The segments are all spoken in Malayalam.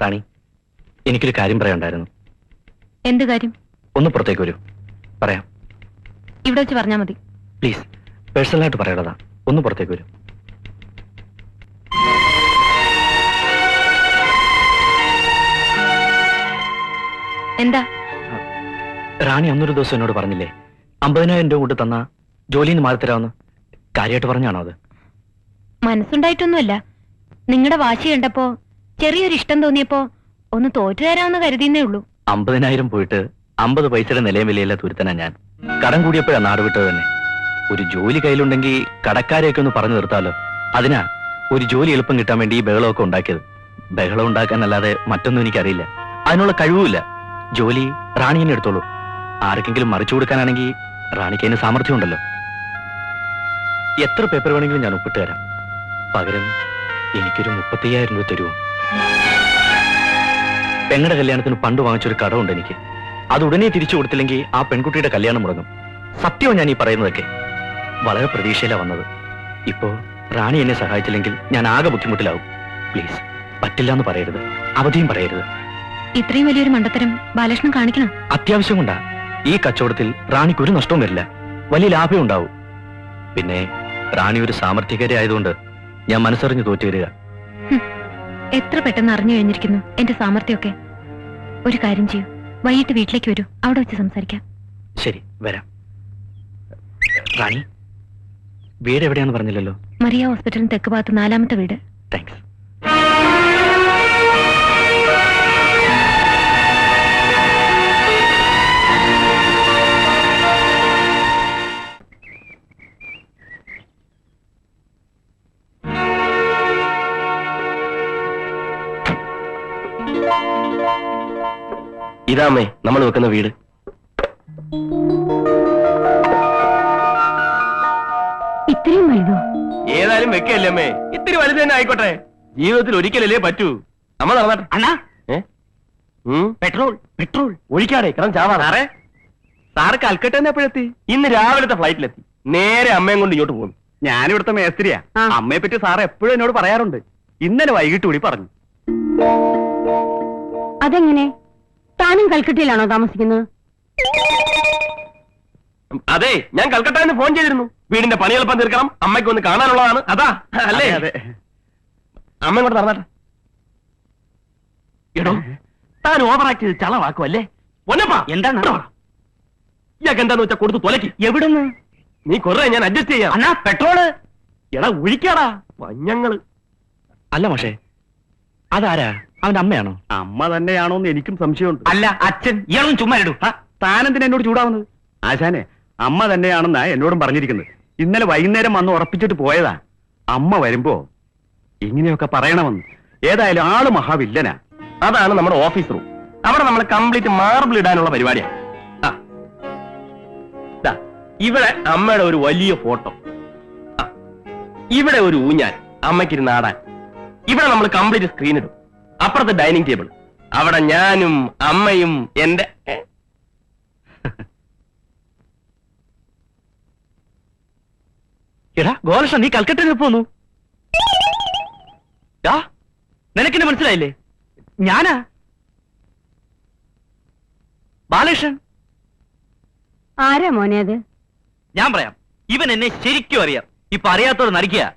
റാണി എനിക്കൊരു കാര്യം പറയണ്ടായിരുന്നു എന്ത് കാര്യം? ഒന്ന് പുറത്തേക്ക് വരൂ. പറയാം. ഇവിടെ വെച്ച് പറഞ്ഞാൽ മതി. പ്ലീസ് പേഴ്സണലായിട്ട് പറയണതാ ഒന്ന് പുറത്തേക്ക് വരൂ. എന്താ? റാണി അന്നൊരു ദിവസം എന്നോട് പറഞ്ഞില്ലേ അമ്പതിനായിരം രൂപ കൊണ്ട് തന്ന ജോലിയിൽ നിന്ന് മാറി തരാമെന്ന്. കാര്യമായിട്ട് പറഞ്ഞാണോ അത്? മനസ്സുണ്ടായിട്ടൊന്നുമല്ല. നിങ്ങളുടെ വാശി കണ്ടപ്പോ ചെറിയൊരു ഇഷ്ടം തോന്നിയപ്പോ ഒന്ന് തോറ്റു തരാമെന്ന് ഉള്ളൂ. അമ്പതിനായിരം പോയിട്ട് അമ്പത് പൈസയുടെ നിലയും വിലയില്ല തുരുത്തനാ ഞാൻ. കടം കൂടിയപ്പോഴാ നാട് വിട്ടത് തന്നെ. ഒരു ജോലി കയ്യിലുണ്ടെങ്കിൽ കടക്കാരെയൊക്കെ ഒന്ന് പറഞ്ഞു നിർത്താലോ? അതിനാ ഒരു ജോലി എളുപ്പം കിട്ടാൻ വേണ്ടി ഈ ബഹളമൊക്കെ ഉണ്ടാക്കിയത്. ബഹളം ഉണ്ടാക്കാനല്ലാതെ മറ്റൊന്നും എനിക്കറിയില്ല. അതിനുള്ള കഴിവില്ല ജോലി റാണി തന്നെ എടുത്തോളൂ. ആർക്കെങ്കിലും മറിച്ചു കൊടുക്കാനാണെങ്കിൽ റാണിക്ക് അതിന് സാമർഥ്യം ഉണ്ടല്ലോ എത്ര പേപ്പർ വേണമെങ്കിലും ഞാൻ ഒപ്പിട്ട് തരാം. പകരം എനിക്കൊരു മുപ്പത്തയ്യായിരം രൂപ തരുമോ പെങ്ങളുടെ കല്യാണത്തിന് പണ്ട് വാങ്ങിച്ചൊരു കടമുണ്ട് എനിക്ക്. അത് ഉടനെ തിരിച്ചു കൊടുത്തില്ലെങ്കിൽ ആ പെൺകുട്ടിയുടെ കല്യാണം മുടങ്ങും. സത്യവും ഞാൻ ഈ പറയുന്നതൊക്കെ. വളരെ പ്രതീക്ഷയിലാണ് വന്നത്. ഇപ്പോ റാണി എന്നെ സഹായിച്ചില്ലെങ്കിൽ ഞാൻ ആകെ ബുദ്ധിമുട്ടിലാവും. പ്ലീസ് പറ്റില്ല എന്ന് പറയരുത്. അവധിയും പറയരുത്. ഇത്രയും വലിയൊരു മണ്ടത്തരം ബാലകൃഷ്ണൻ കാണിക്കണം? അത്യാവശ്യം കൊണ്ടാ. ഈ കച്ചവടത്തിൽ റാണിക്ക് ഒരു നഷ്ടവും വരില്ല. വലിയ ലാഭം ഉണ്ടാവും. പിന്നെ റാണി ഒരു സാമർത്ഥ്യകാരി ആയതുകൊണ്ട് ഞാൻ മനസ്സറിഞ്ഞ് തോറ്റു വരിക. എത്ര പെട്ടെന്ന് അറിഞ്ഞു കഴിഞ്ഞിരിക്കുന്നു എന്റെ സാമർത്ഥ്യമൊക്കെ ഒരു കാര്യം ചെയ്യൂ. വൈകിട്ട് വീട്ടിലേക്ക് വരൂ. അവിടെ വെച്ച് സംസാരിക്കാം. ശരി വരാം. റാണി വീട് എവിടെയാന്ന് പറഞ്ഞില്ലല്ലോ? മറിയ ഹോസ്പിറ്റലിന് തെക്ക് ഭാഗത്ത് നാലാമത്തെ വീട്. താങ്ക്സ്. ഇതാമേ നമ്മൾ വെക്കുന്ന വീട്. ഇത്രയും വലുതോ? ഏതായാലും വെക്കല്ലേ അമ്മേ. ഇത്തിരി വലുത് തന്നെ ആയിക്കോട്ടെ. ജീവിതത്തിൽ ഒരിക്കലല്ലേ പറ്റൂ. നമ്മൾ നടന്നാട്ടെ. അണ്ണാ? Petrol petrol. ഒഴിക്കാടെ കിടന്ന് ചാവാ സാറേ സാറ് കൽക്കട്ട എപ്പോഴെത്തി? ഇന്ന് രാവിലത്തെ ഫ്ലൈറ്റിലെത്തി. നേരെ അമ്മയും കൊണ്ട് ഇങ്ങോട്ട് പോകുന്നു. ഞാനിവിടുത്തെ മേസ്ത്രിയാ. അമ്മയെ പറ്റി സാർ എപ്പോഴും എന്നോട് പറയാറുണ്ട്. ഇന്നലെ വൈകിട്ട് കൂടി പറഞ്ഞു. അതെങ്ങനെ? താനും കൽക്കട്ടയിലാണോ താമസിക്കുന്നത്? അതെ ഞാൻ കൽക്കട്ടയിൽ നിന്ന് ഫോൺ ചെയ്തിരുന്നു. വീടിന്റെ പണി എളുപ്പം തീർക്കണം. അമ്മയ്ക്ക് ഒന്ന് കാണാനുള്ളതാണ്. അതാ അല്ലേ? അതെ. അമ്മ ഇങ്ങോട്ട് നടന്നാട്ടെ. എടോ താൻ ഓവറാക്ട് ചെയ്ത് ചളവാക്കുമല്ലേ ഒന്നപ്പാ എന്താണ്? ഇയാൾക്ക് എന്താന്ന് വെച്ചാ കൊടുത്ത് തൊലക്കി എവിടുന്ന്? നീ കൊറേ ഞാൻ അഡ്ജസ്റ്റ് ചെയ്യാം. അണ്ണാ പെട്രോൾ? എടാ ഒഴിക്കാടാ വഞ്ഞങ്ങൾ. അല്ല പക്ഷേ അതാരാ? അവന്റെ അമ്മയാണോ? അമ്മ തന്നെയാണോ എന്ന് എനിക്കും സംശയമുണ്ട്. അല്ല അച്ഛൻ ഇയാളും ചുമ്മാ ഇടൂ. താനെന്തിനാ എന്നോട് ചൂടാവുന്നത്? ആശാനെ അമ്മ തന്നെയാണെന്നാ എന്നോടും പറഞ്ഞിരിക്കുന്നത്. ഇന്നലെ വൈകുന്നേരം വന്ന് ഉറപ്പിച്ചിട്ട് പോയതാ. അമ്മ വരുമ്പോ ഇങ്ങനെയൊക്കെ പറയണമെന്ന്. ഏതായാലും ആൾ മഹാവില്ലനാ. അതാണ് നമ്മുടെ ഓഫീസ് റൂം. അവിടെ നമ്മൾ കംപ്ലീറ്റ് മാർബിൾ ഇടാനുള്ള പരിപാടിയാണ് ഇവിടെ അമ്മയുടെ ഒരു വലിയ ഫോട്ടോ. ഇവിടെ ഒരു ഊഞ്ഞാൻ അമ്മയ്ക്കിരുന്ന് ആടാൻ. ഇവിടെ നമ്മൾ കംപ്ലീറ്റ് സ്ക്രീൻ ഇടും. അപ്പുറത്ത് ഡൈനിങ് ടേബിൾ. അവിടെ ഞാനും അമ്മയും എന്റെ? എടാ ഗോലക്ഷ നീ കൽക്കട്ടയിൽ പോന്നു നിനക്കിന് മനസ്സിലായില്ലേ? ഞാനാ? ബാലകൃഷ്ണൻ? ആരാ മോനെ അത്? ഞാൻ പറയാം. ഇവൻ എന്നെ ശരിക്കും അറിയാം. ഇപ്പൊ അറിയാത്തവർ നടിക്കുക.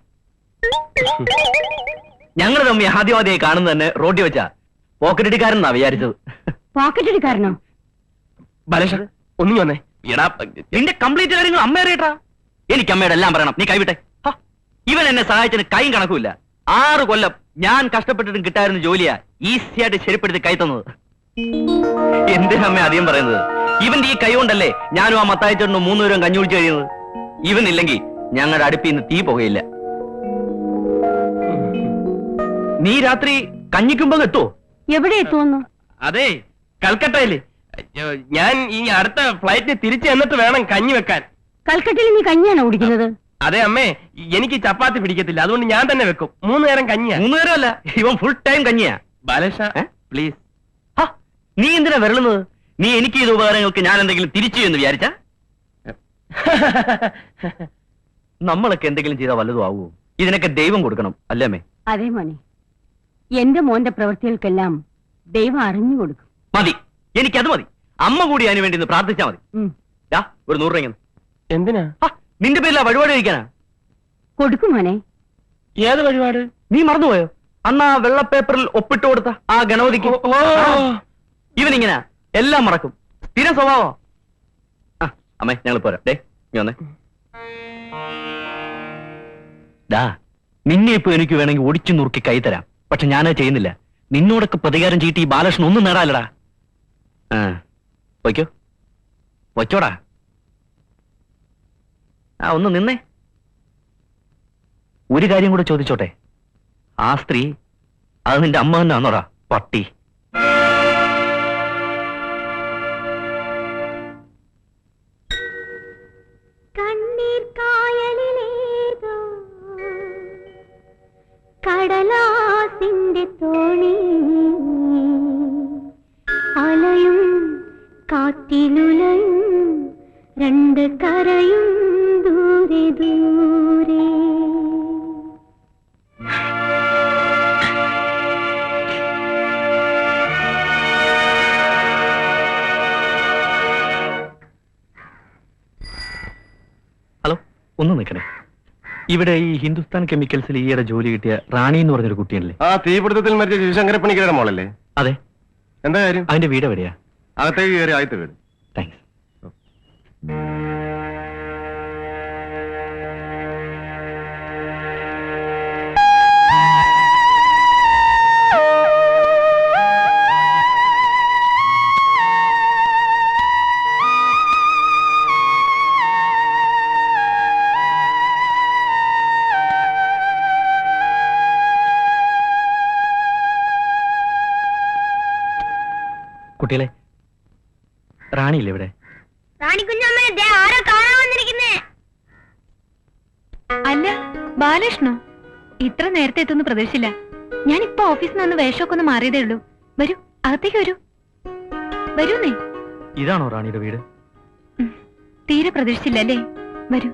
ഞങ്ങൾ തമ്മി ആദ്യമാദ്യമായി കാണുന്ന തന്നെ റോഡിൽ വെച്ചാ. പോക്കറ്റ് എന്നാ വിചാരിച്ചത്. പോക്കറ്റ് എടുക്കാരനോ ബാലകൃഷ്ണൻ ഒന്നും വന്നേ. എടാ നിന്റെ കംപ്ലീറ്റ് കാര്യങ്ങൾ അമ്മ അറിയട്ടാ. എനിക്ക് അമ്മയുടെ എല്ലാം പറയണം. നീ കൈവിട്ടെ. ഇവൻ എന്നെ സഹായിച്ചതിന് കൈയും കണക്കുമില്ല. ആറ് കൊല്ലം ഞാൻ കഷ്ടപ്പെട്ടിട്ടും കിട്ടായിരുന്ന ജോലിയാ ഈസി ആയിട്ട് ശരിപ്പെടുത്തി കൈ തന്നത്. എന്തിനാ അമ്മ അധികം പറയുന്നത്? ഇവന്റെ ഈ കൈ കൊണ്ടല്ലേ ഞാനും ആ മത്തായിച്ചേട്ടനും മൂന്നുപേരും കഞ്ഞുപിടിച്ച് കഴിയുന്നത്? ഇവനില്ലെങ്കിൽ ഞങ്ങളുടെ അടുപ്പിൽ നിന്ന് തീ പുകയില്ല. നീ രാത്രി കഞ്ഞിക്കുമ്പോ എത്തുവോ എവിടെ എത്തുന്നു അതെ കൽക്കട്ടയിൽ. ഞാൻ ഈ അടുത്ത ഫ്ലൈറ്റ് തിരിച്ചു എന്നിട്ട് വേണം കഞ്ഞി വെക്കാൻ. കൽക്കട്ടയിൽ നീ കഞ്ഞിയാണോ കുടിക്കുന്നത്? അതെ അമ്മേ എനിക്ക് ചപ്പാത്തി പിടിക്കത്തില്ല. അതുകൊണ്ട് ഞാൻ തന്നെ വെക്കും. മൂന്ന് നേരം കഞ്ഞിയാ. മൂന്ന് നേരം അല്ല ഇവൻ ഫുൾ ടൈം കഞ്ഞിയാ. ബാലേഷ പ്ലീസ് ഹ, നീ എന്തിനാ വരളുന്നത്? നീ എനിക്ക് ചെയ്ത ഉപകാരങ്ങൾക്ക് ഞാൻ എന്തെങ്കിലും തിരിച്ചു എന്ന് വിചാരിച്ച? നമ്മളൊക്കെ എന്തെങ്കിലും ചെയ്താൽ വല്ലതും ആവുമോ ഇതിനൊക്കെ ദൈവം കൊടുക്കണം അല്ലേ അമ്മേ? അതെ മോനെ എന്റെ മോന്റെ പ്രവൃത്തികൾക്കെല്ലാം ദൈവം അറിഞ്ഞു കൊടുക്കും. മതി. എനിക്കത് മതി. അമ്മ കൂടി അതിന് വേണ്ടി ഒന്ന് പ്രാർത്ഥിച്ചാ മതി. ദാ, ഒരു നൂറ് രൂപ ഇങ്ങ്. എന്തിനാ? ആ, നിന്റെ പേരിലാ വഴിപാട് കഴിക്കാനാ? കൊടുക്കും മോനെ. ഏത് വഴിപാട്? നീ മറന്നുപോയോ? അന്ന് ആ വെള്ള പേപ്പറിൽ ഒപ്പിട്ട് കൊടുത്ത ആ ഗണപതിക്ക്. ഓ, ഓ. ഇവനിങ്ങനെ. എല്ലാം മറക്കും. സ്ഥിരം സ്വഭാവോ. ആ അമ്മേ ഞങ്ങൾ പോരാ. ഡേ നീ വന്നേ. ഡാ നിന്നെ ഇപ്പൊ എനിക്ക് വേണമെങ്കിൽ ഒടിച്ചു നുറുക്കി കൈ തരാം. പക്ഷെ ഞാൻ ചെയ്യുന്നില്ല. നിന്നോടൊക്കെ പ്രതികാരം ചീട്ടി ബാലകൃഷ്ണൻ ഒന്നും നേടാലടാ ആ വയ്ക്കോ വയ്ക്കോടാ ആ ഒന്ന് നിന്നേ. ഒരു കാര്യം കൂടെ ചോദിച്ചോട്ടെ. ആ സ്ത്രീ അത് നിന്റെ അമ്മ തന്നെ ആണോടാ പട്ടി. കണ്ണീർ കടലാസിന്റെ തോണി. അലയും കാറ്റിലുലയും രണ്ട് കരയും ദൂരെ ദൂരെ. ഹലോ ഒന്ന് നിൽക്കണേ. ഇവിടെ ഈ ഹിന്ദുസ്ഥാൻ കെമിക്കൽസിൽ ഈയിടെ ജോലി കിട്ടിയ റാണി എന്ന് പറഞ്ഞൊരു കുട്ടിയല്ലേ ആ തീപിടുത്തത്തിൽ മരിച്ച ശിവശങ്കരപ്പണിക്കരുടെ മോളല്ലേ? അതെ. എന്താ കാര്യം? അതിന്റെ വീട് എവിടെയാ? അകത്തേക്ക് കയറി ആദ്യത്തെ വീട്. കുട്ടികളെ. റാണിയില്ലേ ഇവിടെ? റാണിക്കുഞ്ഞമ്മേ ദേ ആരോ കാണാൻ വന്നിരിക്കുന്നേ? അല്ല ബാലകൃഷ്ണോ? ഇത്ര നേരത്തെ എത്തുന്നു പ്രതീക്ഷയില്ല ഞാൻ ഇപ്പൊ ഓഫീസിൽ നിന്ന് വേഷമൊക്കെ ഒന്ന് മാറിയതേ ഉള്ളൂ. വരൂ അകത്തേക്ക് വരൂ. വരൂന്നേ? ഇതാണോ റാണിയുടെ വീട്? തീരെ പ്രതീക്ഷിച്ചില്ല അല്ലേ? വരൂ.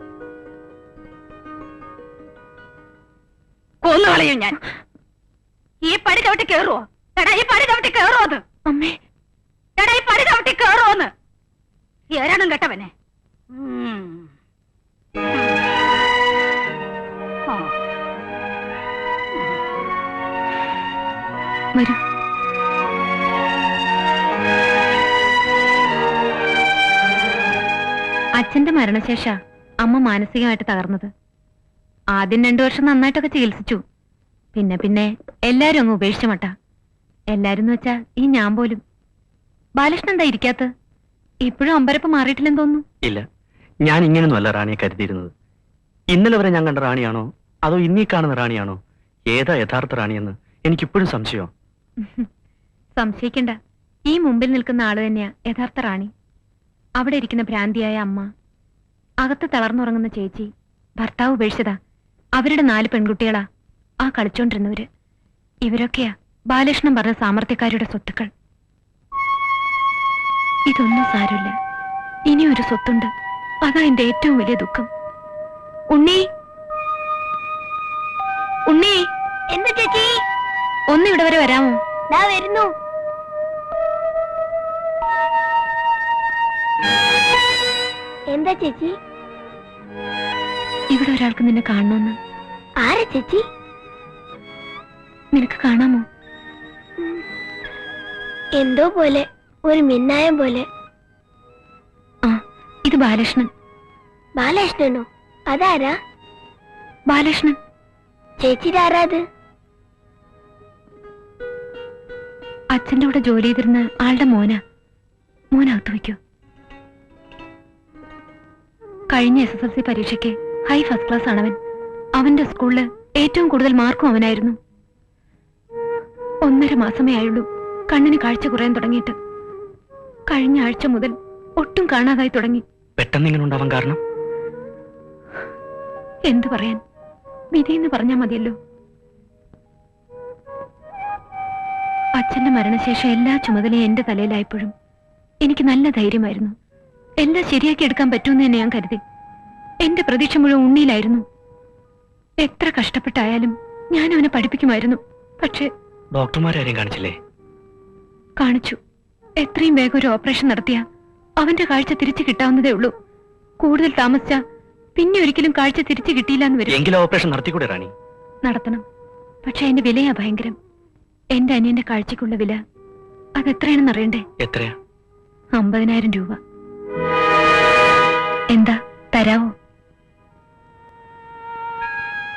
കൊന്നു കളയും ഞാൻ. ഈ പടി ചവിട്ടി കേറുവോ? എടാ ഈ പടി ചവിട്ടി കേറുവോ അത്? അമ്മേ കേട്ടവനെ. അച്ഛന്റെ മരണശേഷ അമ്മ മാനസികമായിട്ട് തകർന്നത്. ആദ്യം രണ്ടു വർഷം നന്നായിട്ടൊക്കെ ചികിത്സിച്ചു. പിന്നെ പിന്നെ എല്ലാരും അങ്ങ് ഉപേക്ഷിച്ച മട്ട. എല്ലാരും വെച്ചാ ഈ ഞാൻ പോലും. ബാലകൃഷ്ണൻ എന്താ ഇരിക്കാത്ത? ഇപ്പോഴും അമ്പരപ്പ് മാറിയിട്ടില്ലെന്ന് തോന്നുന്നു. ഇല്ല. ഞാൻ ഇങ്ങനെയൊന്നുമല്ല റാണിയെ കരുതിയിരുന്നത്. ഇന്നലെ വരെ ഞാൻ കണ്ട റാണിയാണോ? അതോ ഇന്നീ കാണുന്ന റാണിയാണോ? ഏതാ യഥാർത്ഥ റാണിയെന്ന് എനിക്കിപ്പോഴും സംശയം? സംശയിക്കണ്ട. ഈ മുമ്പിൽ നിൽക്കുന്ന ആൾ തന്നെയാ യഥാർത്ഥ റാണി. അവിടെ ഇരിക്കുന്ന ഭ്രാന്തിയായ അമ്മ. അകത്ത് തളർന്നുറങ്ങുന്ന ചേച്ചി. ഭർത്താവ് ഉപേക്ഷിച്ചതാ. അവരുടെ നാല് പെൺകുട്ടികളാ. ആ കളിച്ചോണ്ടിരുന്നവര്. ഇവരൊക്കെയാ ബാലകൃഷ്ണൻ പറഞ്ഞ സാമർത്ഥ്യക്കാരുടെ സ്വത്തുക്കൾ. ഇതൊന്നും സാരമില്ല. ഇനിയൊരു സ്വത്തുണ്ട്. അതാ എന്റെ ഏറ്റവും വലിയ ദുഃഖം. ഉണ്ണി. ഉണ്ണി. എന്താ ചേച്ചി? ഒന്ന് ഇവിടെ വരെ വരാമോ? വരുന്നു. എന്താ ചേച്ചി? ഇവിടെ ഒരാൾക്ക് നിന്നെ കാണണമെന്ന് ആരാ ചേച്ചി? നിനക്ക് കാണാമോ? എന്തോ പോലെ. ഒരു മിന്നായം പോലെ. ആ ഇത് ബാലകൃഷ്ണൻ. ബാലകൃഷ്ണനോ? അതാരാ? ബാലകൃഷ്ണൻ. ചേച്ചിയുടെ അച്ഛന്റെ കൂടെ ജോലി ചെയ്തിരുന്ന ആളുടെ മോന. മോനകത്ത് വയ്ക്കൂ. കഴിഞ്ഞ എസ് എസ് എൽ സി പരീക്ഷയ്ക്ക് ഹൈ ഫസ്റ്റ് ക്ലാസ് ആണവൻ. അവന്റെ സ്കൂളിൽ ഏറ്റവും കൂടുതൽ മാർക്കും അവനായിരുന്നു. ഒന്നര മാസമേ ആയുള്ളൂ. കണ്ണിന് കാഴ്ച കുറയാൻ തുടങ്ങിയിട്ട്. കഴിഞ്ഞ ആഴ്ച മുതൽ ഒട്ടും കാണാതായി തുടങ്ങി. പെട്ടെന്ന് ഇങ്ങനെ ഉണ്ടാവാൻ കാരണം? എന്തു പറയാൻ? വിധി എന്ന് പറഞ്ഞാ മതിയല്ലോ. അച്ഛന്റെ മരണശേഷം എല്ലാ ചുമതലയും എന്റെ തലയിലായപ്പോഴും എനിക്ക് നല്ല ധൈര്യമായിരുന്നു. എല്ലാം ശരിയാക്കി എടുക്കാൻ പറ്റുമെന്ന് തന്നെ ഞാൻ കരുതി. എന്റെ പ്രതീക്ഷ മുഴുവൻ ഉണ്ണിയിലായിരുന്നു. എത്ര കഷ്ടപ്പെട്ടായാലും ഞാൻ അവനെ പഠിപ്പിക്കുമായിരുന്നു. പക്ഷേ ഡോക്ടർമാരെ കാണിച്ചില്ലേ? കാണിച്ചു. എത്രയും വേഗം ഒരു ഓപ്പറേഷൻ നടത്തിയ അവന്റെ കാഴ്ച തിരിച്ചു കിട്ടാവുന്നതേ ഉള്ളൂ. കൂടുതൽ താമസിച്ച പിന്നെ ഒരിക്കലും കാഴ്ച തിരിച്ചു കിട്ടിയില്ല എന്ന് വരും. എങ്കിലും ഓപ്പറേഷൻ നടത്തിക്കൂടെ റാണി? നടത്തണം. പക്ഷെ അതിന്റെ വിലയാ ഭയങ്കരം. എന്റെ അനിയന്റെ കാഴ്ചക്കുള്ള വില അതെത്രയാണെന്ന് അറിയണ്ടേ? എത്രയാ? അമ്പതിനായിരം രൂപ. എന്താ തരാവോ?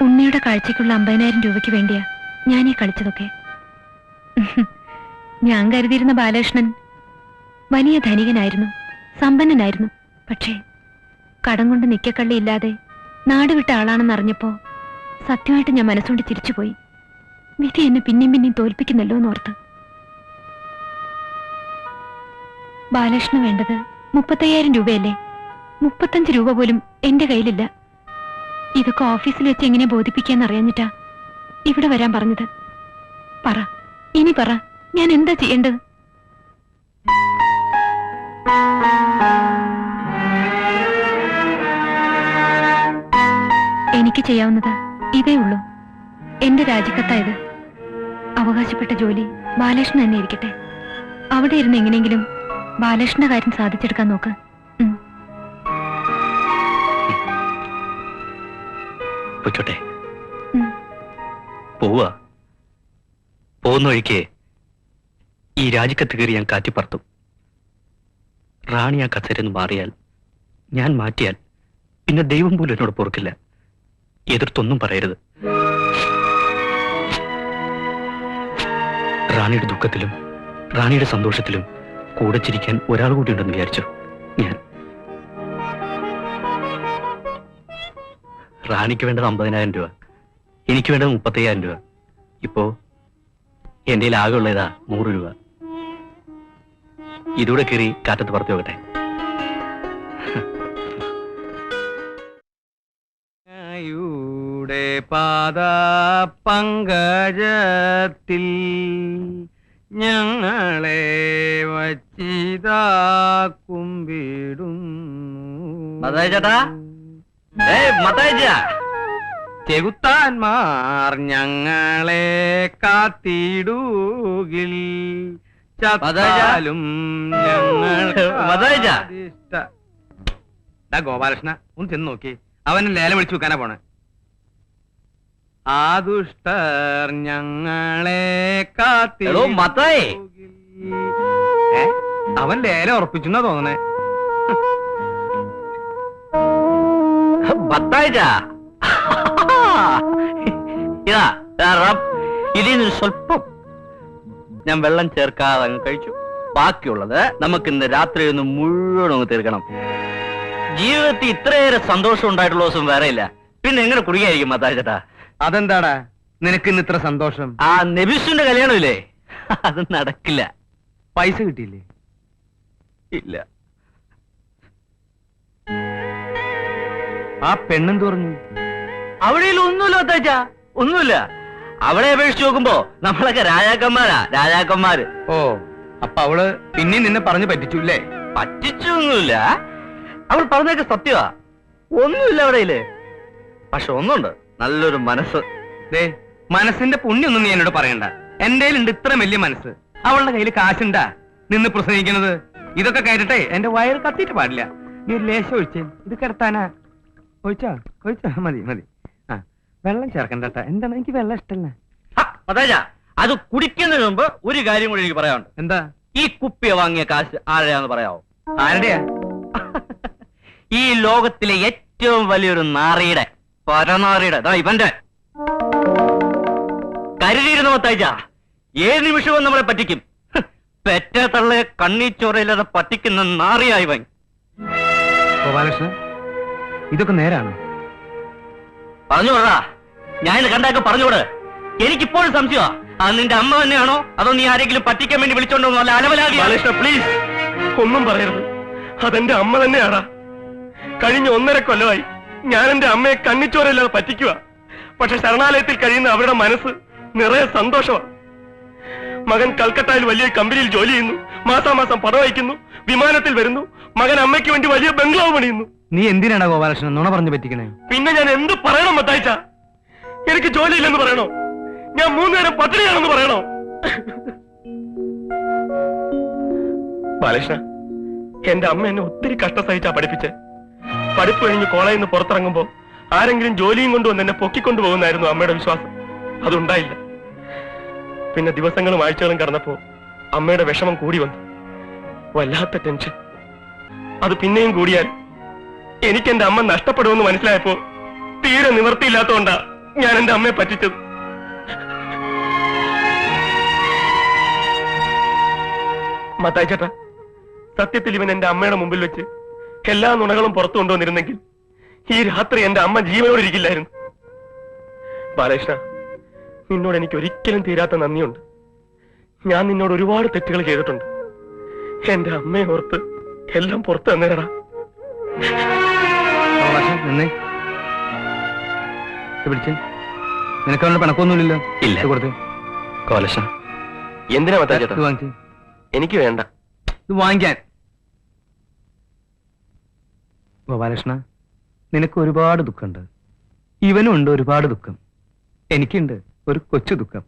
ഉണ്ണിയുടെ കാഴ്ചക്കുള്ള അമ്പതിനായിരം രൂപയ്ക്ക് വേണ്ടിയാ ഞാൻ ഈ കളിച്ചതൊക്കെ ഞാൻ കരുതിയിരുന്ന ബാലകൃഷ്ണൻ വലിയ ധനികനായിരുന്നു. സമ്പന്നനായിരുന്നു. പക്ഷേ കടം കൊണ്ട് നിക്കക്കള്ളി ഇല്ലാതെ നാട് വിട്ട ആളാണെന്ന് അറിഞ്ഞപ്പോ സത്യമായിട്ട് ഞാൻ മനസ്സുകൊണ്ട് ചിരിച്ചുപോയി വിധി എന്നെ പിന്നെയും പിന്നെയും തോൽപ്പിക്കുന്നല്ലോ എന്നോർത്ത്. ബാലകൃഷ്ണ വേണ്ടത് മുപ്പത്തയ്യായിരം രൂപയല്ലേ? മുപ്പത്തഞ്ച് രൂപ പോലും എന്റെ കയ്യിലില്ല. ഇതൊക്കെ ഓഫീസിൽ വെച്ച് എങ്ങനെ ബോധിപ്പിക്കാന്ന് അറിയാഞ്ഞിട്ടാ ഇവിടെ വരാൻ പറഞ്ഞത്. പറ ഇനി പറ ഞാൻ എന്താ ചെയ്യേണ്ടത്? എനിക്ക് ചെയ്യാവുന്നത് ഇതേ ഉള്ളൂ. എന്റെ രാജിക്കത്തായത്. അവകാശപ്പെട്ട ജോലി ബാലകൃഷ്ണൻ തന്നെ ഇരിക്കട്ടെ അവിടെ ഇരുന്ന് എങ്ങനെയെങ്കിലും ബാലകൃഷ്ണ കാര്യം സാധിച്ചെടുക്കാൻ നോക്ക്. പോവാ പൊയ്ക്കോട്ടെ. ഉം. പോവുക. പോകുന്ന വഴിക്ക് ഈ രാജിക്കത്ത് കയറി ഞാൻ കാറ്റിപ്പറത്തും. റാണി ആ കസേരന്ന് മാറിയാൽ ഞാൻ മാറ്റിയാൽ പിന്നെ ദൈവം പോലും എന്നോട് പൊറുക്കില്ല. എതിർത്തൊന്നും പറയരുത്. റാണിയുടെ ദുഃഖത്തിലും റാണിയുടെ സന്തോഷത്തിലും കൂടെ ചിരിക്കാൻ ഒരാൾ കൂടി ഉണ്ടെന്ന് വിചാരിച്ചു ഞാൻ. റാണിക്ക് വേണ്ടത് അമ്പതിനായിരം രൂപ എനിക്ക് വേണ്ടത് മുപ്പത്തയ്യായിരം രൂപ. ഇപ്പോ എന്റെ ആകെ ഉള്ളതാ നൂറ് രൂപ. ഇതൂടെ കയറി കാറ്റത്ത് പറത്തി നോക്കട്ടെ യുടെ പാദ പങ്കജത്തിൽ ഞങ്ങളെ വച്ചിതാ കുമ്പിടും ചേട്ടാ? ചെകുത്താന്മാർ ഞങ്ങളെ കാത്തിടൂകിൽ ചത്താലും ഗോപാലകൃഷ്ണ ഒന്ന് ചെന്ന് നോക്കി. അവന് ലേലം വിളിച്ചു വെക്കാനാ പോണേ. ആ ദുഷ്ടർ ഞങ്ങളെ കാത്തി മതായി മത്തായി. അവൻ ലേലം ഉറപ്പിച്ചെന്നാ തോന്നണേ. ഇതിൽ നിന്ന് സ്വല്പം ഞാൻ വെള്ളം ചേർക്കാതെ അങ്ങ് കഴിച്ചു. ബാക്കിയുള്ളത് നമുക്ക് ഇന്ന് രാത്രി ഒന്ന് മുഴുവൻ അങ്ങ് തീർക്കണം. ജീവിതത്തിൽ ഇത്രയേറെ സന്തോഷം ഉണ്ടായിട്ടുള്ള ദിവസം വേറെ ഇല്ല. പിന്നെ എങ്ങനെ കുടുങ്ങിയായിരിക്കും മത്തായിച്ചേട്ടാ അതെന്താടാ? നിനക്ക് ഇന്ന് ഇത്ര സന്തോഷം? ആ നബിസുന്റെ കല്യാണമില്ലേ? അത് നടക്കില്ല. പൈസ കിട്ടിയില്ലേ? ഇല്ല. ആ പെണ്ണെന്ത് പറഞ്ഞു? അവിടെ ഒന്നുമില്ല മത്തായിച്ച ഒന്നുമില്ല. അവിടെ അപേക്ഷിച്ച് നോക്കുമ്പോ നമ്മളൊക്കെ രാജാക്കന്മാരാ രാജാക്കന്മാര്. ഓ അപ്പൊ അവൾ പിന്നെ നിന്നെ പറഞ്ഞു പറ്റിച്ചുല്ലേ? പറ്റിച്ചൊന്നുമില്ല. അവൾ പറഞ്ഞൊക്കെ സത്യവാ. ഒന്നുമില്ല അവിടെയില്ലേ പക്ഷെ ഒന്നുണ്ട് നല്ലൊരു മനസ്സ്. ദേ മനസ്സിന്റെ പുണ്യൊന്നും നീ എന്നോട് പറയണ്ട. എന്റെ ഉണ്ട് ഇത്ര വലിയ മനസ്സ്. അവളുടെ കയ്യിൽ കാശുണ്ടാ. നിന്ന് പ്രസംഗിക്കുന്നത്. ഇതൊക്കെ കയറ്റട്ടെ എന്റെ വയറ് കത്തിയിട്ട് പാടില്ല. നീ ഒരു ലേശം ഒഴിച്ചേ. ഇത് കിടത്താനാ. ഒഴിച്ചാ? ഒഴിച്ചാ? മതി മതി. വെള്ളം ചേർക്കണ്ടട്ടാ. എന്താണ്? എനിക്ക് വെള്ളം ഇഷ്ടല്ല. ഹ, മത്തായിച്ച, അത് കുടിക്കുന്നതിന് മുമ്പ് ഒരു കാര്യം കൂടി എനിക്ക് പറയാനുണ്ട്. എന്താ? ഈ കുപ്പിയ വാങ്ങിയ കാശ് ആരുടെയാന്ന് പറയാവോ? ആരുടെയാ? ഈ ലോകത്തിലെ ഏറ്റവും വലിയൊരു നാറിയുടെ പരനാറിയുടെ ഇവന്റെ. കരുതിയിരുന്ന മത്തായിച്ച ഏത് നിമിഷവും നമ്മളെ പറ്റിക്കും. പെറ്റ തള്ളയെ കണ്ണീച്ചോറയില്ലാതെ പറ്റിക്കുന്ന നാറിയായി ഇവൻ. ഗോപാലകൃഷ്ണൻ ഇതൊക്കെ നേരാണ്? പറഞ്ഞു ഞാൻ ഇത് കണ്ടാക്ക പറഞ്ഞോട് എനിക്കിപ്പോഴും സംശയമാ അത് നിന്റെ അമ്മ തന്നെയാണോ? അതോ നീ ആരെങ്കിലും പറ്റിക്കാൻ വേണ്ടി വിളിച്ചോണ്ടോ അല്ല അലവലാതി പ്ലീസ് ഒന്നും പറയരുത്. അതെന്റെ അമ്മ തന്നെയാടാ. കഴിഞ്ഞ ഒന്നര കൊല്ലമായി ഞാൻ എന്റെ അമ്മയെ കണ്ണിച്ചോരല്ലാതെ പറ്റിക്കുക പക്ഷെ ശരണാലയത്തിൽ കഴിയുന്ന അവരുടെ മനസ്സ് നിറയെ സന്തോഷമാണ് മകൻ കൽക്കട്ടയിൽ വലിയ കമ്പനിയിൽ ജോലി ചെയ്യുന്നു. മാസാമാസം പണം വിമാനത്തിൽ വരുന്നു. മകൻ അമ്മയ്ക്ക് വേണ്ടി വലിയ ബംഗ്ലാവ് പണിയുന്നു. നീ എന്തിനാണ് ഗോപാലകൃഷ്ണൻ നുണ പറഞ്ഞു പറ്റിക്കണേ? പിന്നെ ഞാൻ എന്ത് പറയണം മത്തായിച്ച? എനിക്ക് ജോലിയില്ലെന്ന് പറയണോ? ഞാൻ മൂന്ന് നേരം പട്ടിണിയാണെന്ന് പറയണോ? ബാലകൃഷ്ണ എന്റെ അമ്മ എന്നെ ഒത്തിരി കഷ്ടം സഹിച്ചാ പഠിപ്പിച്ച്. പഠിപ്പ് കഴിഞ്ഞ് കോളേജിൽ നിന്ന് പുറത്തിറങ്ങുമ്പോ ആരെങ്കിലും ജോലിയും കൊണ്ടുവന്ന് എന്നെ പൊക്കിക്കൊണ്ടു പോകുന്നായിരുന്നു അമ്മയുടെ വിശ്വാസം. അതുണ്ടായില്ല. പിന്നെ ദിവസങ്ങളും ആഴ്ചകളും കടന്നപ്പോ അമ്മയുടെ വിഷമം കൂടി വന്നു. വല്ലാത്ത ടെൻഷൻ അത് പിന്നെയും കൂടിയാൽ എനിക്ക് എന്റെ അമ്മ നഷ്ടപ്പെടുമെന്ന് മനസ്സിലായപ്പോ തീരെ നിവർത്തിയില്ലാത്തോണ്ടാ ഞാൻ എന്റെ അമ്മയെ പറ്റിച്ചത്. മത്തായി ചേട്ടാ സത്യത്തിൽ ഇവൻ എന്റെ അമ്മയുടെ മുമ്പിൽ വെച്ച് എല്ലാ നുണകളും പുറത്തു കൊണ്ടുവന്നിരുന്നെങ്കിൽ ഈ രാത്രി എന്റെ അമ്മ ജീവനോടെ ഇരിക്കില്ലായിരുന്നു. ബാലകൃഷ്ണ നിന്നോട് എനിക്ക് ഒരിക്കലും തീരാത്ത നന്ദിയുണ്ട്. ഞാൻ നിന്നോട് ഒരുപാട് തെറ്റുകൾ ചെയ്തിട്ടുണ്ട്. എന്റെ അമ്മയെ ഓർത്ത് എല്ലാം പുറത്തു തന്നേരടാ. നിന്നേ. പിടിച്ച്. നിനക്ക് അവരുടെ പണക്കൊന്നുമില്ലല്ലോ ഇല്ല കൊടുത്ത്. കോലശ. എന്തിനാ വാങ്ങിച്ച്. എനിക്ക് വേണ്ട. ഇത് വാങ്ങിക്കാൻ. ഗോപാലകൃഷ്ണ നിനക്ക് ഒരുപാട് ദുഃഖമുണ്ട്. ഇവനും ഉണ്ട് ഒരുപാട് ദുഃഖം. എനിക്കുണ്ട് ഒരു കൊച്ചു ദുഃഖം.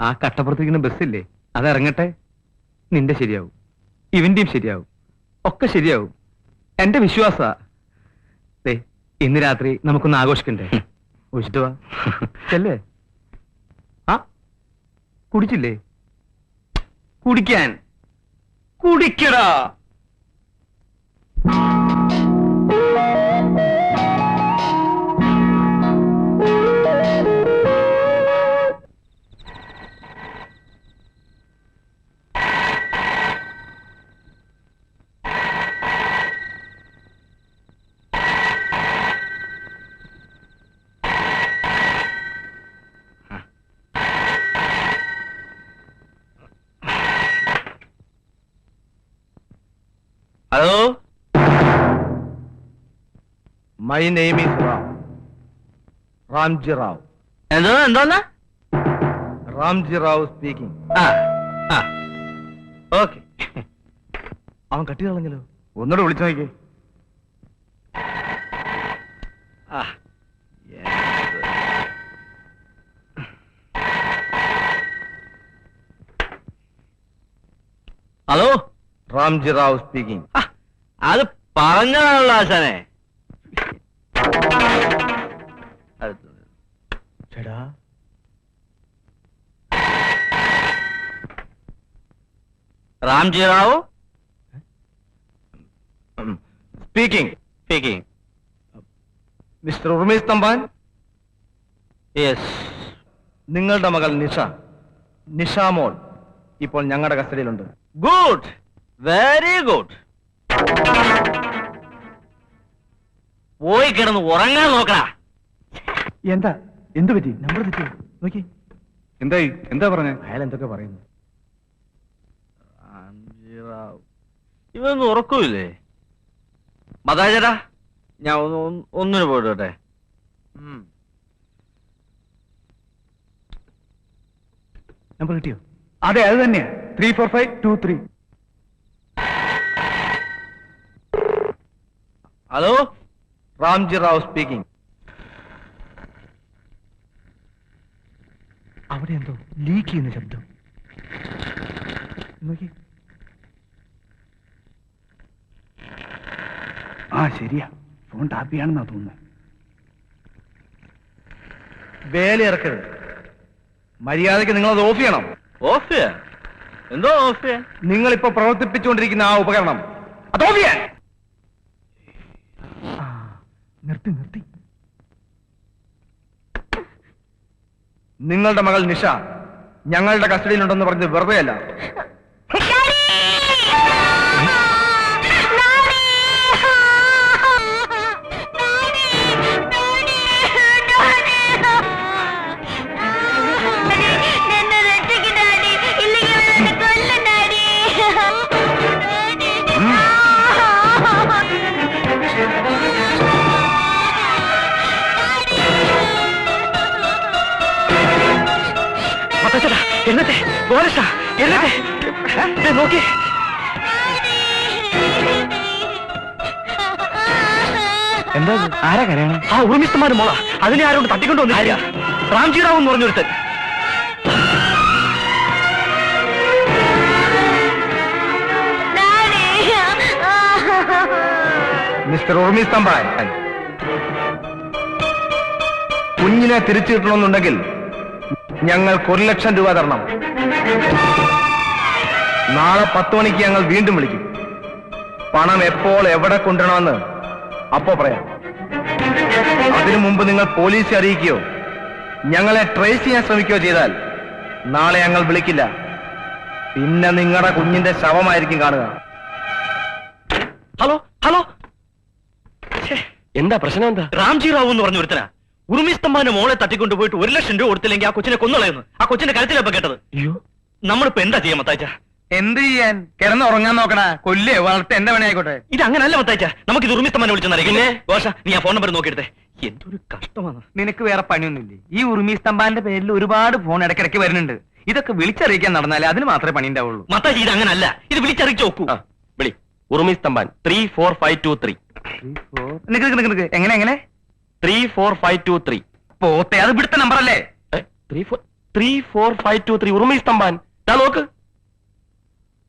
ആ കട്ടപ്പുറത്തിരിക്കുന്ന ബസ്സില്ലേ? അത് ഇറങ്ങട്ടെ. നിന്റെ ശരിയാവും. ഇവന്റെയും ശരിയാവും. ഒക്കെ ശരിയാവും. എന്റെ വിശ്വാസ ദേ ഇന്ന് രാത്രി നമുക്കൊന്ന് ആഘോഷിക്കണ്ടേ? ഒഴിച്ചിട്ട് വാ. ചെല്ലേ? ആ? കുടിച്ചില്ലേ? കുടിക്കാൻ. കുടിക്കടാ. My name is Ram Ramji Rao എന്തോ എന്തോന്ന്? റാംജി റാവ് സ്പീക്കിംഗ് ആ ആ. ഓക്കെ അവൻ കട്ടി കളഞ്ഞല്ലോ ഒന്നുകൂടെ വിളിച്ചു നോക്കി ഹലോ? റാംജി റാവ് സ്പീക്കിംഗ് അത് പറഞ്ഞതാണല്ലോ ആശാനെ. ചേടാ Ramji Rao speaking speaking mister Urmesh Thampan? Yes നിങ്ങളുടെ മകൾ നിഷ. നിഷ മോൾ ഇപ്പോൾ ഞങ്ങളുടെ കസ്റ്റഡിയിലുണ്ട്. ഗുഡ് വെരി ഗുഡ് പോയി കിടന്ന് ഉറങ്ങാൻ നോക്കടാ. എന്താ? എന്ത് പറ്റി? നമ്പർ തെറ്റി? നോക്കി. എന്തായി? എന്താ പറഞ്ഞേ? അയാൾ എന്തൊക്കെ പറയുന്നു? ഇവൊന്നും ഉറക്കൂല്ലേ? മതാചരാ ഞാൻ ഒന്നിനു ഒന്ന് ഒന്നിന് പോയിട്ടെ നമ്പർ കിട്ടിയോ? അതെ അത് തന്നെയാ. Three four five two three. Hello? Ramji Rao speaking. അവിടെ എന്തോ ലീക്ക് ചെയ്യുന്ന ശബ്ദം. നോക്കി. ആ ശരിയാ. ഫോൺ ടാപ്പിയാണെന്നാ തോന്നുന്നത് വേല ഇറക്കരുത്. മര്യാദയ്ക്ക് നിങ്ങൾ അത് ഓഫ് ചെയ്യണം. ഓഫ് ചെയ്യാ എന്തോ ഓഫ് നിങ്ങൾ ഇപ്പൊ പ്രവർത്തിപ്പിച്ചുകൊണ്ടിരിക്കുന്ന ആ ഉപകരണം. അത് ഓഫ് ചെയ്യാൻ! നിർത്തി നിർത്തി. നിങ്ങളുടെ മകൾ നിഷ ഞങ്ങളുടെ കസ്റ്റഡിയിലുണ്ടെന്ന് പറഞ്ഞത് വെറുതെ ഫോറസ്റ്റാ എഴുതട്ടെ നോക്കി. എന്താ ആരാ കരയണം? ആ ഉറുമിസ്തമാര് മോള. അതിനെ ആരോട് തട്ടിക്കൊണ്ടു വന്നില്ല റാംജി റാവു എന്ന് പറഞ്ഞൊരുത്തൻ. മിസ്റ്റർ ഉറുമിസ്തംബായ് കുഞ്ഞിനെ തിരിച്ചു കിട്ടണമെന്നുണ്ടെങ്കിൽ ഞങ്ങൾക്ക് ഒരു ലക്ഷം രൂപ തരണം. നാളെ പത്ത് മണിക്ക് ഞങ്ങൾ വീണ്ടും വിളിക്കും. പണം എപ്പോൾ എവിടെ കൊണ്ടുവരണമെന്ന് അപ്പോ പറയാം. അതിനു മുമ്പ് നിങ്ങൾ പോലീസ് അറിയിക്കുകയോ ഞങ്ങളെ ട്രേസ് ചെയ്യാൻ ശ്രമിക്കുകയോ ചെയ്താൽ നാളെ ഞങ്ങൾ വിളിക്കില്ല. പിന്നെ നിങ്ങളുടെ കുഞ്ഞിന്റെ ശവമായിരിക്കും കാണുക. Hello hello. എന്താ പ്രശ്നം എന്താ? റാംജി റാവു എന്ന് പറഞ്ഞ ഒരുത്തനാ. ഉറുമിസ്തംഭാന്റെ മോളെ തട്ടിക്കൊണ്ടുപോയിട്ട് ഒരു ലക്ഷം രൂപ കൊടുത്തില്ലെങ്കിൽ ആ കൊച്ചിനെ കൊന്നുകളയുന്നു ആ കൊച്ചിന്റെ കരുത്തിലപ്പ കേട്ടത്. അയ്യോ. നമ്മളിപ്പോ എന്താ ചെയ്യാൻ മത്താച്ച എന്ത് ചെയ്യാൻ? കിടന്ന് ഉറങ്ങാൻ നോക്കണ കൊല്ലേ വളർത്ത് എന്റെ പണിയായിക്കോട്ടെ. ഇത് അങ്ങനല്ല മത്താച്ച നമുക്ക് ഇത് വിളിച്ചെന്നറിയില്ലേ വിളിച്ചെന്നറിയിക്കും ഗോഷ നീ ആ ഫോൺ നമ്പർ നോക്കിയെടുത്തേ. എന്തൊരു കഷ്ടമാണ്. നിനക്ക് വേറെ പണിയൊന്നുമില്ലേ? ഈ ഉറുമി സ്തംഭാന്റെ പേരിൽ ഒരുപാട് ഫോൺ ഇടയ്ക്കിടയ്ക്ക് വരുന്നുണ്ട്. ഇതൊക്കെ വിളിച്ചറിയിക്കാൻ നടന്നാലേ അതിന് മാത്രമേ പണി ഉണ്ടാവുള്ളൂ. മത്താച്ചി ഇത് അങ്ങനല്ല ഇത് വിളിച്ചറിയിച്ചു നോക്കൂ. ആ വിളി. Urumi Stambhan three four five two three നിക്ക് നിക്ക് നിക്ക് നിക്ക്. എങ്ങനെ എങ്ങനെ? Three four five two three പോത്തെ അത് ഇവിടുത്തെ നമ്പർ അല്ലേ? Three four three four five two three Urumi Stambhan ഞാൻ നോക്ക്.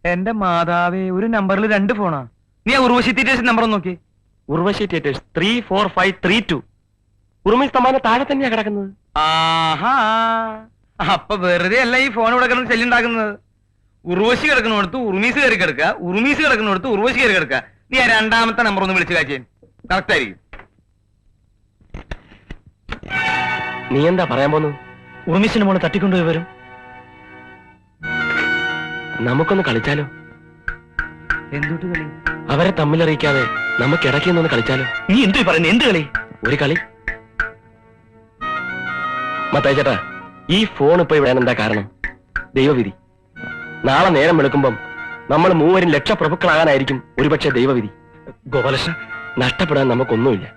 എന്റെ മാതാവേ ഒരു നമ്പറിൽ രണ്ട് ഫോണാ. നീ ആ ഉർവശി തീറ്റേഴ്സ് നമ്പർ നോക്കി Urvashi theatres three four five three two Urumi സ്തംഭാന താഴെ തന്നെയാ കിടക്കുന്നത്. ആഹാ. അപ്പൊ വെറുതെ അല്ല ഈ ഫോൺ ഇവിടെ കിടന്ന് ചെല്ലുണ്ടാക്കുന്നത് ഉണ്ടാക്കുന്നത് ഉർവശി കിടക്കുന്നിടത്ത് ഉറുമീസ് കയറി കിടക്കുക ഉറുമീസ് കിടക്കുന്നിടത്ത് ഉർവശി കയറി കിടക്കുക. നീ ആ രണ്ടാമത്തെ നമ്പർ ഒന്ന് വിളിച്ചു കാച്ചേൻ കറക്റ്റ് ആയിരിക്കും. നീ എന്താ പറയാൻ പോന്നു? ഉറുമീസിന് മോളെ തട്ടിക്കൊണ്ടുപോയി വരും. നമുക്കൊന്ന് കളിച്ചാലോ? എന്തുട്ട് കളി? അവരെ തമ്മിലറിയിക്കാതെ നമുക്ക് ഇടയ്ക്ക് നിന്ന് കളിച്ചാലോ? നീ എന്തു പറയുന്നത് എന്ത് കളി? ഒരു കളി. മത്തായി ചേട്ടാ ഈ ഫോൺ ഇപ്പൊ ഇവിടെ എന്താ കാരണം? ദൈവവിധി. നാളെ നേരം വെളുക്കുമ്പം നമ്മൾ മൂവരും ലക്ഷപ്രഭുക്കളാകാനായിരിക്കും ഒരുപക്ഷെ ദൈവവിധി. ഗോപാലകൃഷ്ണ. നഷ്ടപ്പെടാൻ നമുക്കൊന്നുമില്ല.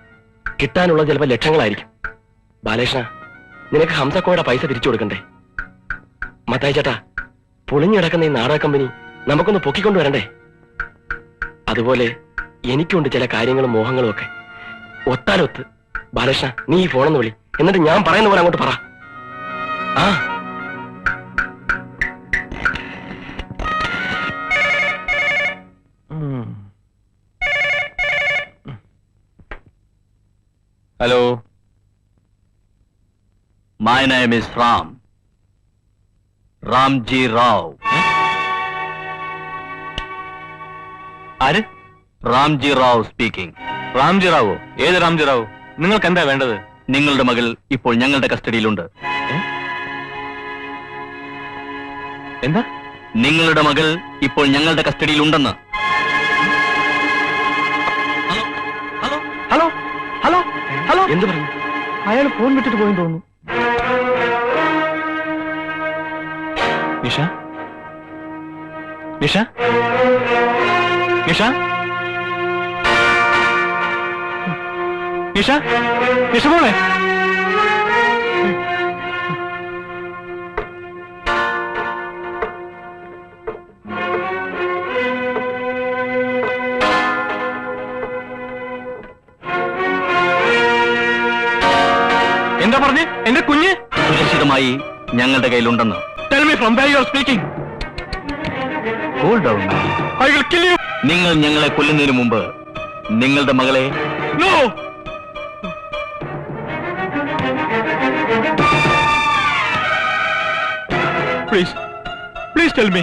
കിട്ടാനുള്ള ചിലപ്പോൾ ലക്ഷങ്ങളായിരിക്കും. ബാലകൃഷ്ണ നിനക്ക് ഹംസക്കോയുടെ പൈസ തിരിച്ചു കൊടുക്കണ്ടേ? മത്തായി ചേട്ടാ പൊളിഞ്ഞിടക്കുന്ന ഈ നാടക കമ്പനി നമുക്കൊന്ന് പൊക്കിക്കൊണ്ടു വരണ്ടേ? അതുപോലെ എനിക്കുണ്ട് ചില കാര്യങ്ങളും മോഹങ്ങളും ഒക്കെ. ഒത്താലൊത്ത്. ബാലകൃഷ്ണ നീ ഈ ഫോണൊന്ന് വിളി. എന്നിട്ട് ഞാൻ പറയുന്ന പോലെ അങ്ങോട്ട് പറ. ആ. Hello. My name is Ram Ramji Rao. ആര്? റാംജി റാവ് സ്പീക്കിംഗ്. റാംജി റാവോ? ഏത് റാംജി റാവു? നിങ്ങൾക്ക് എന്താ വേണ്ടത്? നിങ്ങളുടെ മകൾ ഇപ്പോൾ ഞങ്ങളുടെ കസ്റ്റഡിയിലുണ്ട്. എന്താ? നിങ്ങളുടെ മകൾ ഇപ്പോൾ ഞങ്ങളുടെ കസ്റ്റഡിയിലുണ്ടെന്ന്. ഹലോ? ഹലോ? ഹലോ? ഹലോ? എന്ത് പറഞ്ഞു അയാൾ ഫോൺ വിട്ടിട്ട് പോയെന്ന് തോന്നുന്നു. നിഷ? നിഷ? നിഷ? നിഷ? നിഷ മോളെ? എന്താ പറഞ്ഞേ? എന്റെ കുഞ്ഞ്? സുരക്ഷിതമായി ഞങ്ങളുടെ കയ്യിലുണ്ടെന്ന്. Me from where you are speaking cool down I will kill you നിങ്ങൾ ഞങ്ങളെ കൊല്ലുന്നതിന് മുമ്പ് നിങ്ങളുടെ മകളെ no please please tell me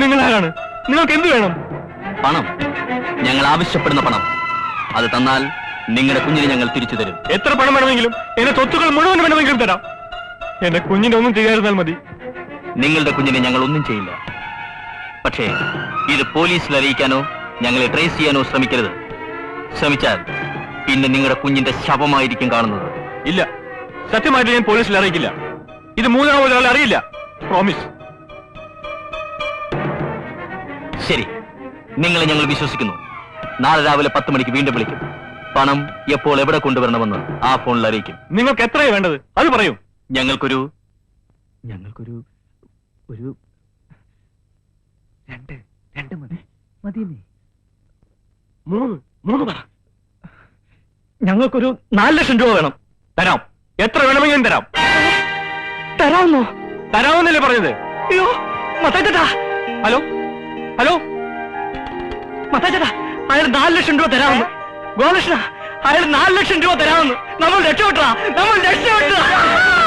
നിങ്ങൾ ആരാണ്? നിങ്ങൾക്ക് എന്ത് വേണം? പണം. ഞങ്ങൾ ആവശ്യപ്പെടുന്ന പണം. അത് തന്നാൽ നിങ്ങളുടെ കുഞ്ഞിനെ ഞങ്ങൾ തിരിച്ചു തരും. എത്ര പണം വേണമെങ്കിലും എന്റെ സ്വത്തുക്കൾ മുഴുവൻ വേണമെങ്കിലും തരാം. എന്റെ കുഞ്ഞിന്റെ ഒന്നും ചെയ്യാതിരുന്നാൽ മതി. നിങ്ങളുടെ കുഞ്ഞിനെ ഞങ്ങൾ ഒന്നും ചെയ്യില്ല. പക്ഷേ ഇത് പോലീസിൽ അറിയിക്കാനോ ഞങ്ങളെ ട്രേസ് ചെയ്യാനോ ശ്രമിക്കരുത്. ശ്രമിച്ചാൽ പിന്നെ നിങ്ങളുടെ കുഞ്ഞിന്റെ ശവമായിരിക്കും കാണുന്നത്. ഇല്ല. സത്യമായിട്ട് ഞാൻ പോലീസിൽ അറിയിക്കില്ല. ഇത് മൂന്നാമത് ഒരാളെ അറിയില്ല. പ്രോമിസ് ശരി. നിങ്ങളെ ഞങ്ങൾ വിശ്വസിക്കുന്നു. നാളെ രാവിലെ പത്ത് മണിക്ക് വീണ്ടും വിളിക്കും. പണം എപ്പോൾ എവിടെ കൊണ്ടുവരണമെന്ന് ആ ഫോണിൽ അറിയിക്കും. നിങ്ങൾക്ക് എത്രയാണ് വേണ്ടത്? അത് പറയൂ. ഞങ്ങൾക്കൊരു ഞങ്ങൾക്കൊരു ഒരു രണ്ട് രണ്ട് മതി. മതിയെന്നേ. മൂന്ന് മൂന്ന് പറ. ഞങ്ങൾക്കൊരു നാല് ലക്ഷം രൂപ വേണം. തരാം. എത്ര വേണമെങ്കിലും തരാം. തരാമെന്നോ തരാമെന്നല്ലേ പറഞ്ഞത്? അയ്യോ മത്തച്ചേട്ടാ ഹലോ? ഹലോ? മത്തച്ചേട്ടാ അയാൾ നാല് ലക്ഷം രൂപ തരാമെന്ന്. ഗോകൃഷ്ണ അയാൾ നാല് ലക്ഷം രൂപ തരാമെന്ന്. നമ്മൾ രക്ഷപ്പെട്ടാ നമ്മൾ രക്ഷപ്പെട്ടാ.